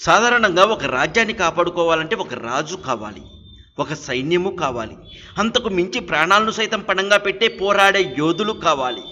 సాధారణంగా ఒక రాజ్యాన్ని కాపాడుకోవాలంటే ఒక రాజు కావాలి ఒక సైన్యము కావాలి. అంతకు మించి ప్రాణాలను సైతం పణంగా పెట్టే పోరాడే యోధులు కావాలి.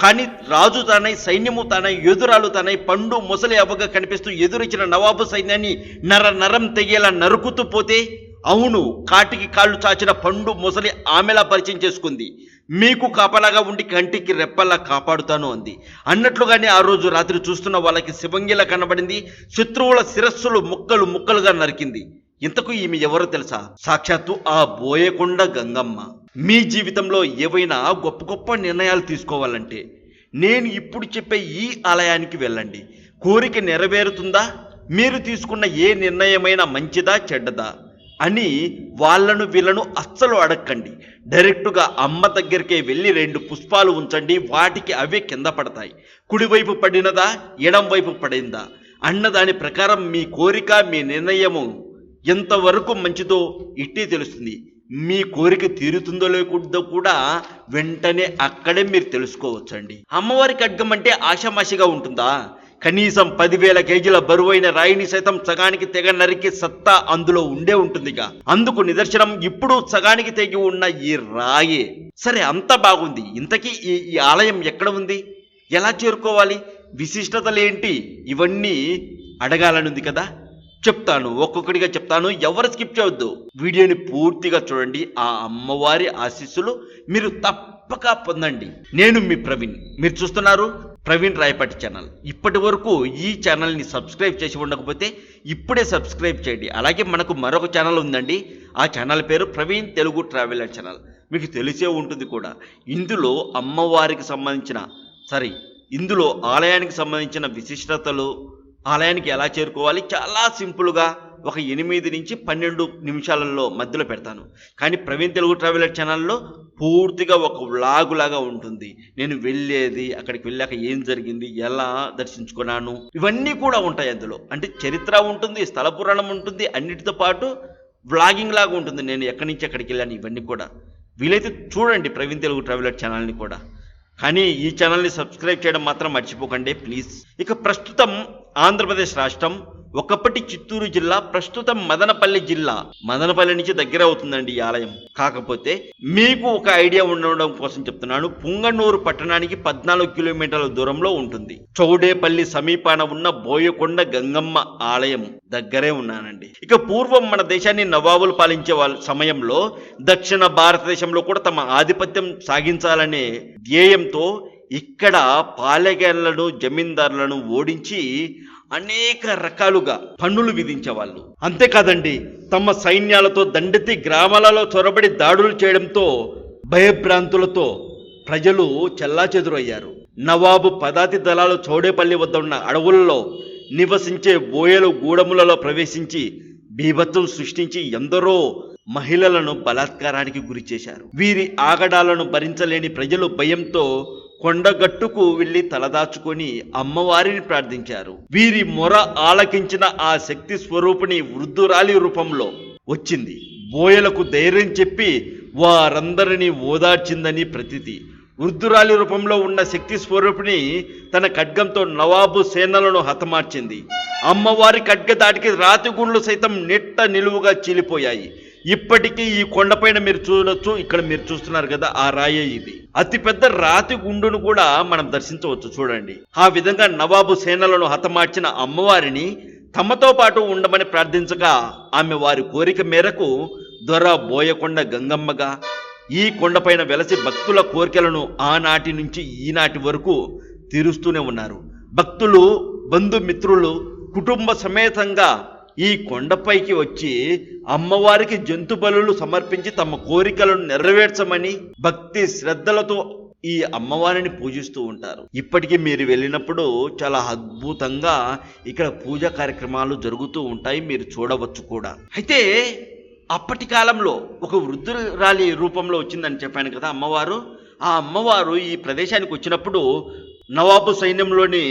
కానీ రాజు తానై సైన్యము తానై ఎదురాలు తనై పండు ముసలి అవ్వగా కనిపిస్తూ ఎదురిచ్చిన నవాబు సైన్యాన్ని నర నరం తెగేలా నరుకుతూ పోతే అవును కాటికి కాళ్ళు చాచిన పండు ముసలి ఆమెలా పరిచయం చేసుకుంది. మీకు కాపలాగా ఉండి కంటికి రెప్పల్లా కాపాడుతాను అంది. అన్నట్లుగానే ఆ రోజు రాత్రి చూస్తున్న వాళ్ళకి శివంగిలా కనబడింది. శత్రువుల శిరస్సులు ముక్కలు ముక్కలుగా నరికింది. ఇంతకు ఈమె ఎవరో తెలుసా? సాక్షాత్తు ఆ బోయకొండ గంగమ్మ. మీ జీవితంలో ఏవైనా గొప్ప గొప్ప నిర్ణయాలు తీసుకోవాలంటే నేను ఇప్పుడు చెప్పే ఈ ఆలయానికి వెళ్ళండి. కోరిక నెరవేరుతుందా? మీరు తీసుకున్న ఏ నిర్ణయమైనా మంచిదా చెడ్డదా? అని వాళ్ళను వీళ్ళను అస్సలు అడగండి డైరెక్టుగా అమ్మ దగ్గరికే వెళ్ళి రెండు పుష్పాలు ఉంచండి. వాటికి అవే కింద పడతాయి. కుడివైపు పడినదా? ఎడం వైపు పడిందా? అన్న దాని ప్రకారం మీ కోరిక మీ నిర్ణయము ఎంతవరకు మంచిదో ఇట్టే తెలుస్తుంది. మీ కోరిక తీరుతుందో లేకుందో కూడా వెంటనే అక్కడే మీరు తెలుసుకోవచ్చండి. అమ్మవారికి అడ్గం అంటే ఆషామాషిగా ఉంటుందా? కనీసం పదివేల కేజీల బరువైన రాయిని సైతం సగానికి తెగ నరికి సత్తా అందులో ఉండే ఉంటుందిగా. అందుకు నిదర్శనం ఇప్పుడు సగానికి తెగి ఉన్న ఈ రాయే. సరే అంత బాగుంది. ఇంతకీ ఈ ఈ ఆలయం ఎక్కడ ఉంది? ఎలా చేరుకోవాలి? విశిష్టతలేంటి? ఇవన్నీ అడగాలనుంది కదా. చెప్తాను ఒక్కొక్కటిగా చెప్తాను. ఎవరు స్కిప్ చేయొద్దు. వీడియోని పూర్తిగా చూడండి. ఆ అమ్మవారి ఆశీస్సులు మీరు తప్పక పొందండి. నేను మీ ప్రవీణ్. మీరు చూస్తున్నారు ప్రవీణ్ రాయపాటి ఛానల్. ఇప్పటి వరకు ఈ ఛానల్ని సబ్స్క్రైబ్ చేసి ఉండకపోతే ఇప్పుడే సబ్స్క్రైబ్ చేయండి. అలాగే మనకు మరొక ఛానల్ ఉందండి. ఆ ఛానల్ పేరు ప్రవీణ్ తెలుగు ట్రావెలర్ ఛానల్. మీకు తెలిసే ఉంటుంది కూడా. ఇందులో అమ్మవారికి సంబంధించిన సారీ ఇందులో ఆలయానికి సంబంధించిన విశిష్టతలు ఆలయానికి ఎలా చేరుకోవాలి? చాలా సింపుల్గా ఒక ఎనిమిది నుంచి పన్నెండు నిమిషాలలో మధ్యలో పెడతాను. కానీ ప్రవీణ్ తెలుగు ట్రావెలర్ ఛానల్లో పూర్తిగా ఒక వ్లాగ్ లాగా ఉంటుంది. నేను వెళ్ళేది అక్కడికి వెళ్ళాక ఏం జరిగింది ఎలా దర్శించుకున్నాను ఇవన్నీ కూడా ఉంటాయి అందులో. అంటే చరిత్ర ఉంటుంది స్థల పురాణం ఉంటుంది అన్నిటితో పాటు వ్లాగింగ్ లాగా ఉంటుంది. నేను ఎక్కడి నుంచి ఎక్కడికి వెళ్ళాను ఇవన్నీ కూడా. వీలైతే చూడండి ప్రవీణ్ తెలుగు ట్రావెలర్ ఛానల్ని కూడా. కానీ ఈ ఛానల్ని సబ్స్క్రైబ్ చేయడం మాత్రం మర్చిపోకండి ప్లీజ్. ఇక ప్రస్తుతం ఆంధ్రప్రదేశ్ రాష్ట్రం ఒకప్పటి చిత్తూరు జిల్లా ప్రస్తుతం మదనపల్లి జిల్లా. మదనపల్లి నుంచి దగ్గర అవుతుందండి ఈ ఆలయం. కాకపోతే మీకు ఒక ఐడియా ఉండడం కోసం చెప్తున్నాను. పుంగనూరు పట్టణానికి పద్నాలుగు కిలోమీటర్ల దూరంలో ఉంటుంది. చౌడేపల్లి సమీపాన ఉన్న బోయకొండ గంగమ్మ ఆలయం దగ్గరే ఉన్నానండి. ఇక పూర్వం మన దేశాన్ని నవాబులు పాలించే వాళ్ళ సమయంలో దక్షిణ భారతదేశంలో కూడా తమ ఆధిపత్యం సాగించాలనే ధ్యేయంతో ఇక్కడ పాలెగేళ్ళను జమీందారులను ఓడించి అనేక రకాలుగా పన్నులు విధించేవాళ్ళు. అంతేకాదండి తమ సైన్యాలతో దండెత్తి గ్రామాలలో చొరబడి దాడులు చేయడంతో భయభ్రాంతులతో ప్రజలు చెల్లాచెదురయ్యారు. నవాబు పదాతి దళాలు చౌడేపల్లి వద్ద ఉన్న అడవులలో నివసించే బోయలు గూడములలో ప్రవేశించి బీభత్సం సృష్టించి ఎందరో మహిళలను బలాత్కారానికి గురి చేశారు వీరి ఆగడాలను భరించలేని ప్రజలు భయంతో కొండగట్టుకు వెళ్ళి తలదాచుకొని అమ్మవారిని ప్రార్థించారు. వీరి మొర ఆలకించిన ఆ శక్తి స్వరూపిణి వృద్ధురాలి రూపంలో వచ్చింది. బోయలకు ధైర్యం చెప్పి వారందరినీ ఓదార్చిందని ప్రతితి. వృద్ధురాలి రూపంలో ఉన్న శక్తి స్వరూపిణి తన ఖడ్గంతో నవాబు సేనలను హతమార్చింది. అమ్మవారి ఖడ్గ దాటికి రాతి గుండ్లు సైతం నిట్ట నిలువుగా చీలిపోయాయి. ఇప్పటికీ ఈ కొండపైన మీరు చూడొచ్చు ఇక్కడ మీరు చూస్తున్నారు కదా ఆ రాయే ఇది. అతిపెద్ద రాతి గుండును కూడా మనం దర్శించవచ్చు చూడండి. ఆ విధంగా నవాబు సేనలను హతమార్చిన అమ్మవారిని తమతో పాటు ఉండమని ప్రార్థించగా ఆమె వారి కోరిక మేరకు దొర బోయకొండ గంగమ్మగా ఈ కొండపైన వెలసి భక్తుల కోరికలను ఆనాటి నుంచి ఈనాటి వరకు తీరుస్తూనే ఉన్నారు. భక్తులు బంధుమిత్రులు కుటుంబ సమేతంగా ఈ కొండపైకి వచ్చి అమ్మవారికి జంతు బలులు సమర్పించి తమ కోరికలను నెరవేర్చమని భక్తి శ్రద్ధలతో ఈ అమ్మవారిని పూజిస్తూ ఉంటారు. ఇప్పటికీ మీరు వెళ్ళినప్పుడు చాలా అద్భుతంగా ఇక్కడ పూజా కార్యక్రమాలు జరుగుతూ ఉంటాయి. మీరు చూడవచ్చు కూడా. అయితే అప్పటి కాలంలో ఒక వృద్ధురాలి రూపంలో వచ్చిందని చెప్పాను కదా అమ్మవారు. ఆ అమ్మవారు ఈ ప్రదేశానికి వచ్చినప్పుడు నవాబు సైన్యంలోని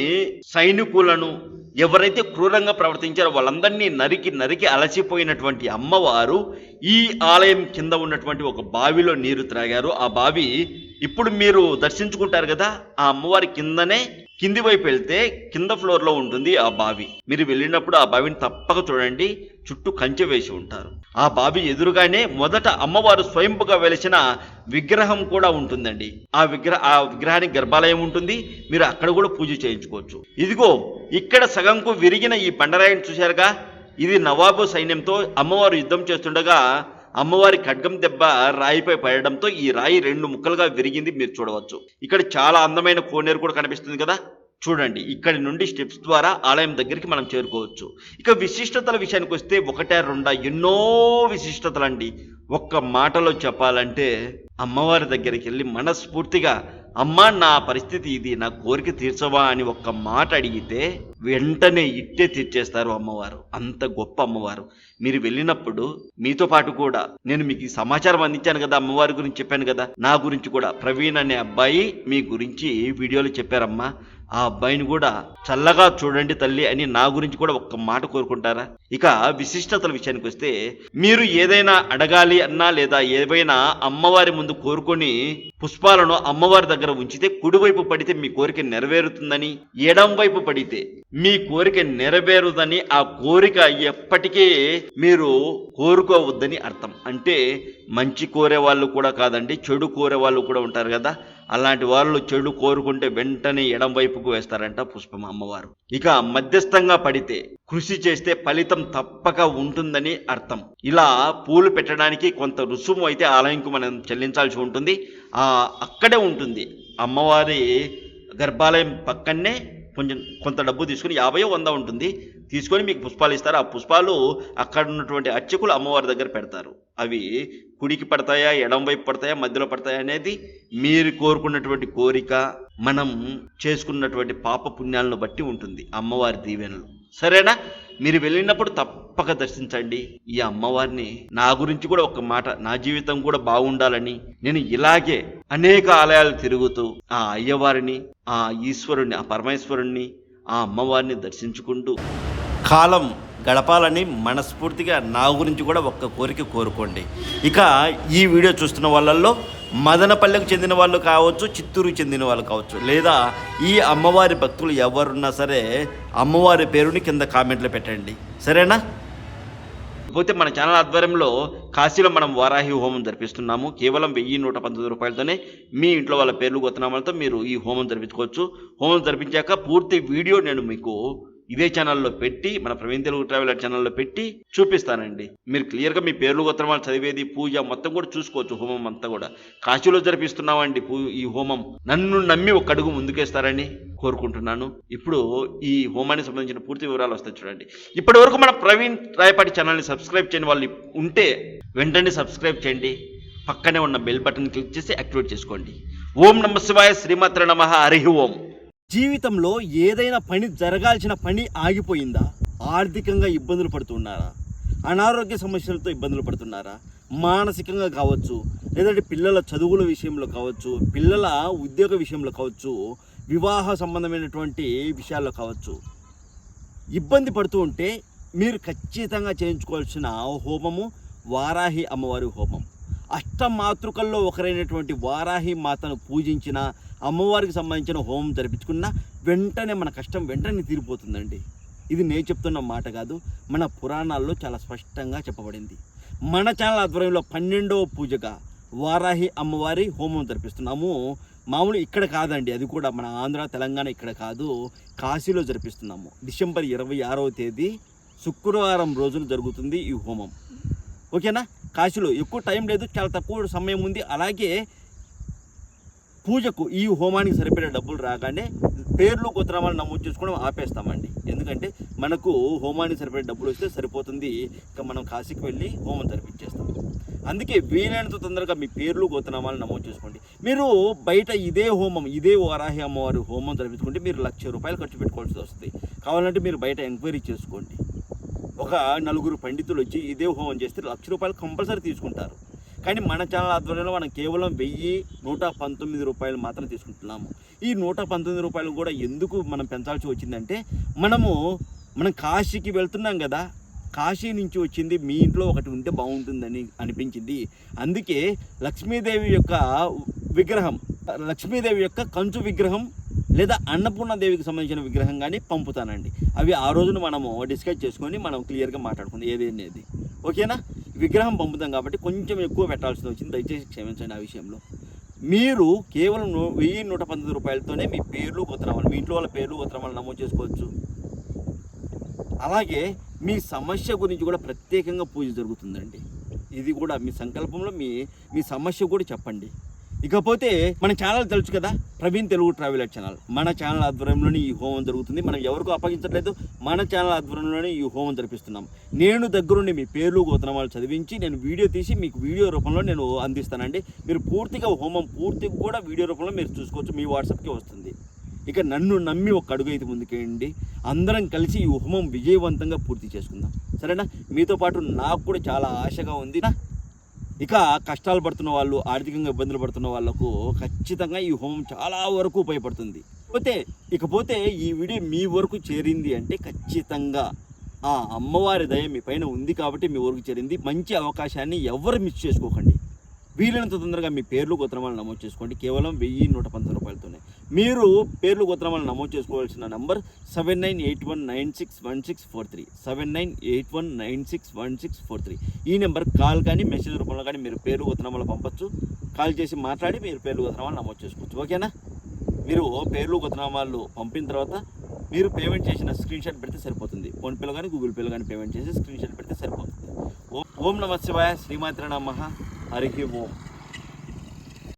సైనికులను ఎవరైతే క్రూరంగా ప్రవర్తించారో వాళ్ళందరినీ నరికి నరికి అలసిపోయినటువంటి అమ్మవారు ఈ ఆలయం కింద ఉన్నటువంటి ఒక బావిలో నీరు త్రాగారు. ఆ బావి ఇప్పుడు మీరు దర్శించుకుంటారు కదా ఆ అమ్మవారి కిందనే కింది వైపు వెళ్తే కింద ఫ్లోర్లో ఉంటుంది ఆ బావి. మీరు వెళ్ళినప్పుడు ఆ బావిని తప్పక చూడండి. చుట్టూ కంచె వేసి ఉంటారు. ఆ బావి ఎదురుగానే మొదట అమ్మవారు స్వయంపుగా వెలిసిన విగ్రహం కూడా ఉంటుందండి. ఆ విగ్రహ ఆ విగ్రహానికి గర్భాలయం ఉంటుంది. మీరు అక్కడ కూడా పూజ చేయించుకోవచ్చు. ఇదిగో ఇక్కడ సగంకు విరిగిన ఈ బండరాయిని చూశారుగా? ఇది నవాబు సైన్యంతో అమ్మవారు యుద్ధం చేస్తుండగా అమ్మవారి ఖడ్గం దెబ్బ రాయిపై పడడంతో ఈ రాయి రెండు ముక్కలుగా విరిగింది మీరు చూడవచ్చు. ఇక్కడ చాలా అందమైన కోనేరు కూడా కనిపిస్తుంది కదా? చూడండి ఇక్కడి నుండి స్టెప్స్ ద్వారా ఆలయం దగ్గరికి మనం చేరుకోవచ్చు. ఇక విశిష్టతల విషయానికి వస్తే ఒకటే రెండా ఎన్నో విశిష్టతలండి. ఒక్క మాటలో చెప్పాలంటే అమ్మవారి దగ్గరికి వెళ్ళి మనస్ఫూర్తిగా అమ్మా నా పరిస్థితి ఇది నా కోరిక తీర్చవా అని ఒక్క మాట అడిగితే వెంటనే ఇట్టే తీర్చేస్తారు అమ్మవారు. అంత గొప్ప అమ్మవారు. మీరు వెళ్ళినప్పుడు మీతో పాటు కూడా నేను మీకు ఈ సమాచారం అందించాను కదా అమ్మవారి గురించి చెప్పాను కదా నా గురించి కూడా. ప్రవీణ్ అనే అబ్బాయి మీ గురించి వీడియోలో చెప్పారమ్మా. ఆ అబ్బాయిని కూడా చల్లగా చూడండి తల్లి అని నా గురించి కూడా ఒక్క మాట కోరుకుంటారా? ఇక విశిష్టతల విషయానికి వస్తే మీరు ఏదైనా అడగాలి అన్నా లేదా ఏవైనా అమ్మవారి ముందు కోరుకొని పుష్పాలను అమ్మవారి దగ్గర ఉంచితే కుడివైపు పడితే మీ కోరిక నెరవేరుతుందని ఎడం వైపు పడితే మీ కోరిక నెరవేరుదని ఆ కోరిక ఎప్పటికీ మీరు కోరుకోవద్దని అర్థం. అంటే మంచి కోరే వాళ్ళు కూడా కాదండి చెడు కోరే వాళ్ళు కూడా ఉంటారు కదా. అలాంటి వాళ్ళు చెడు కోరుకుంటే వెంటనే ఎడం వైపుకు వేస్తారంట పుష్పం అమ్మవారు. ఇక మధ్యస్థంగా పడితే కృషి చేస్తే ఫలితం తప్పక ఉంటుందని అర్థం. ఇలా పూలు పెట్టడానికి కొంత రుసుము అయితే ఆలయంకు మనం చెల్లించాల్సి ఉంటుంది. ఆ అక్కడే ఉంటుంది. అమ్మవారి గర్భాలయం పక్కనే కొంచెం కొంత డబ్బు తీసుకుని యాభై వంద ఉంటుంది. తీసుకొని మీకు పుష్పాలు ఇస్తారు. ఆ పుష్పాలు అక్కడ ఉన్నటువంటి అర్చకులు అమ్మవారి దగ్గర పెడతారు. అవి కుడికి పడతాయా ఎడం వైపు పడతాయా మధ్యలో పడతాయా అనేది మీరు కోరుకున్నటువంటి కోరిక మనం చేసుకున్నటువంటి పాప పుణ్యాలను బట్టి ఉంటుంది అమ్మవారి దీవెనలు. సరేనా? మీరు వెళ్ళినప్పుడు తప్పక దర్శించండి. ఈ అమ్మవారిని నా గురించి కూడా ఒక మాట నా జీవితం కూడా బాగుండాలని నేను ఇలాగే అనేక ఆలయాలు తిరుగుతూ ఆ అయ్యవారిని ఆ ఈశ్వరుణ్ణి ఆ పరమేశ్వరుణ్ణి ఆ అమ్మవారిని దర్శించుకుంటూ కాలం గడపాలని మనస్ఫూర్తిగా నా గురించి కూడా ఒక్క కోరిక కోరుకోండి. ఇక ఈ వీడియో చూస్తున్న వాళ్ళల్లో మదనపల్లెకు చెందిన వాళ్ళు కావచ్చు చిత్తూరుకు చెందిన వాళ్ళు కావచ్చు లేదా ఈ అమ్మవారి భక్తులు ఎవరున్నా సరే అమ్మవారి పేరుని కింద కామెంట్లో పెట్టండి. సరేనా? పోతే మన ఛానల్ ఆధ్వర్యంలో కాశీలో మనం వారాహి హోమం జరిపిస్తున్నాము. కేవలం వెయ్యి నూట పంతొమ్మిది రూపాయలతోనే మీ ఇంట్లో వాళ్ళ పేర్లు గొత్తనామాలతో మీరు ఈ హోమం జరిపించుకోవచ్చు. హోమం జరిపించాక పూర్తి వీడియో నేను మీకు ఇదే ఛానల్లో పెట్టి మన ప్రవీణ్ తెలుగు ట్రావెలర్ ఛానల్లో పెట్టి చూపిస్తానండి. మీరు క్లియర్గా మీ పేర్లు గోత్రమాలు చదివేది పూజ మొత్తం కూడా చూసుకోవచ్చు హోమం అంతా కూడా. కాశీలో జరిపిస్తున్నామండి పూ ఈ హోమం. నన్ను నమ్మి ఒక అడుగు ముందుకేస్తారని కోరుకుంటున్నాను. ఇప్పుడు ఈ హోమానికి సంబంధించిన పూర్తి వివరాలు వస్తాయి చూడండి. ఇప్పటి వరకు మన ప్రవీణ్ రాయపాటి ఛానల్ని సబ్స్క్రైబ్ చేయని వాళ్ళు ఉంటే వెంటనే సబ్స్క్రైబ్ చేయండి. పక్కనే ఉన్న బెల్ బటన్ క్లిక్ చేసి యాక్టివేట్ చేసుకోండి. ఓం నమ శివాయ శ్రీమాత్ర నమ. హరి ఓం. జీవితంలో ఏదైనా పని జరగాల్సిన పని ఆగిపోయిందా? ఆర్థికంగా ఇబ్బందులు పడుతున్నారా? అనారోగ్య సమస్యలతో ఇబ్బందులు పడుతున్నారా? మానసికంగా కావచ్చు లేదంటే పిల్లల చదువుల విషయంలో కావచ్చు పిల్లల ఉద్యోగ విషయంలో కావచ్చు వివాహ సంబంధమైనటువంటి విషయాల్లో కావచ్చు. ఇబ్బంది పడుతూ ఉంటే మీరు ఖచ్చితంగా చేయించుకోవాల్సిన హోమము వారాహి అమ్మవారి హోమం. అష్టమాతృకల్లో ఒకరైనటువంటి వారాహి మాతను పూజించిన అమ్మవారికి సంబంధించిన హోమం జరిపించుకున్న వెంటనే మన కష్టం వెంటనే తీరిపోతుందండి. ఇది నేను చెప్తున్న మాట కాదు మన పురాణాల్లో చాలా స్పష్టంగా చెప్పబడింది. మన ఛానల్ ఆధ్వర్యంలో పన్నెండవ పూజగా వారాహి అమ్మవారి హోమం జరిపిస్తున్నాము. మామూలు ఇక్కడ కాదండి అది కూడా మన ఆంధ్ర తెలంగాణ ఇక్కడ కాదు కాశీలో జరిపిస్తున్నాము. డిసెంబర్ ఇరవై ఆరవ తేదీ శుక్రవారం రోజున జరుగుతుంది ఈ హోమం. ఓకేనా? కాశీలో ఎక్కువ టైం లేదు చాలా తక్కువ సమయం ఉంది. అలాగే పూజకు ఈ హోమానికి సరిపడే డబ్బులు రాగానే పేర్లు గోత్రామాలు నమోదు చేసుకోవడం ఆపేస్తామండి. ఎందుకంటే మనకు హోమానికి సరిపడే డబ్బులు వస్తే సరిపోతుంది. ఇక మనం కాశీకి వెళ్ళి హోమం జరిపించేస్తాం. అందుకే వీలైనంత తొందరగా మీ పేర్లు గోత్రనామాలు నమోదు చేసుకోండి. మీరు బయట ఇదే హోమం ఇదే వారాహి అమ్మవారి హోమం జరిపించుకుంటే మీరు లక్ష రూపాయలు ఖర్చు పెట్టుకోవాల్సి వస్తుంది. కావాలంటే మీరు బయట ఎంక్వైరీ చేసుకోండి. ఒక నలుగురు పండితులు వచ్చి ఇదే హోమం చేస్తే లక్ష రూపాయలు కంపల్సరీ తీసుకుంటారు. కానీ మన ఛానల్ ఆధ్వర్యంలో మనం కేవలం వెయ్యి నూట పంతొమ్మిది రూపాయలు మాత్రం తీసుకుంటున్నాము. ఈ నూట పంతొమ్మిది రూపాయలు కూడా ఎందుకు మనం పెంచాల్సి వచ్చిందంటే మనము మనం కాశీకి వెళ్తున్నాం కదా కాశీ నుంచి వచ్చింది మీ ఇంట్లో ఒకటి ఉంటే బాగుంటుందని అనిపించింది. అందుకే లక్ష్మీదేవి యొక్క విగ్రహం లక్ష్మీదేవి యొక్క కంచు విగ్రహం లేదా అన్నపూర్ణ దేవికి సంబంధించిన విగ్రహం కానీ పంపుతానండి. అవి ఆ రోజున మనము డిస్కస్ చేసుకొని మనం క్లియర్గా మాట్లాడుకుందాం ఏది అనేది. ఓకేనా? విగ్రహం పంపుతాం కాబట్టి కొంచెం ఎక్కువ పెట్టాల్సి వచ్చింది. దయచేసి క్షమించండి ఆ విషయంలో. మీరు కేవలం వెయ్యి నూట పంతొమ్మిది రూపాయలతోనే మీ పేర్లు గోత్రమాలు మీ ఇంట్లో వాళ్ళ పేర్లు గోత్రమాలు నమోదు చేసుకోవచ్చు. అలాగే మీ సమస్య గురించి కూడా ప్రత్యేకంగా పూజ జరుగుతుందండి. ఇది కూడా మీ సంకల్పంలో మీ మీ సమస్య కూడా చెప్పండి. ఇకపోతే మన ఛానల్ తెలుసు కదా? ప్రవీణ్ తెలుగు ట్రావెల్ ఛానల్ మన ఛానల్ ఆధ్వర్యంలోనే ఈ హోమం జరుగుతుంది. మనం ఎవరికూ అప్పగించట్లేదు. మన ఛానల్ ఆధ్వర్యంలోనే ఈ హోమం జరిపిస్తున్నాం. నేను దగ్గరుండి మీ పేర్లు గోత్రమాలు చదివించి నేను వీడియో తీసి మీకు వీడియో రూపంలో నేను అందిస్తానండి. మీరు పూర్తిగా హోమం పూర్తిగా కూడా వీడియో రూపంలో మీరు చూసుకోవచ్చు. మీ వాట్సాప్కి వస్తుంది. ఇక నన్ను నమ్మి ఒక అడుగు అయితే ముందుకేయండి. అందరం కలిసి ఈ హోమం విజయవంతంగా పూర్తి చేసుకుందాం. సరేనా? మీతో పాటు నాకు కూడా చాలా ఆశగా ఉంది. నా? ఇక కష్టాలు పడుతున్న వాళ్ళు ఆర్థికంగా ఇబ్బందులు పడుతున్న వాళ్ళకు ఖచ్చితంగా ఈ హోమం చాలా వరకు ఉపయోగపడుతుంది. పోతే ఇకపోతే ఈ వీడియో మీ వరకు చేరింది అంటే ఖచ్చితంగా ఆ అమ్మవారి దయ మీ పైన ఉంది కాబట్టి మీ వరకు చేరింది. మంచి అవకాశాన్ని ఎవరు మిస్ చేసుకోకండి. వీలైనంత తొందరగా మీ పేర్లు గోత్రమాలు నమోదు చేసుకోండి. కేవలం వెయ్యి నూట పంతొమ్మిది రూపాయలతోనే. మీరు పేర్లు గోత్రమాలు నమోదు చేసుకోవాల్సిన number seven nine eight one nine six one six four three seven nine eight one nine six one six four three ఈ నెంబర్ కాల్ కానీ మెసేజ్ రూపంలో కానీ మీరు పేరు గోత్రమాలు పంపొచ్చు. కాల్ చేసి మాట్లాడి మీరు పేర్లు గోత్రమాలు నమోదు చేసుకోవచ్చు. ఓకేనా? మీరు పేర్లు గోత్రనామాలు పంపిన తర్వాత మీరు పేమెంట్ చేసిన స్క్రీన్ షాట్ పెడితే సరిపోతుంది. ఫోన్పేలో కానీ గూగుల్ పేలో కానీ పేమెంట్ చేసి స్క్రీన్ షాట్ పెడితే సరిపోతుంది. ఓం ఓం నమ శివాయ శ్రీమాత్ర నమ. హరి ఓం.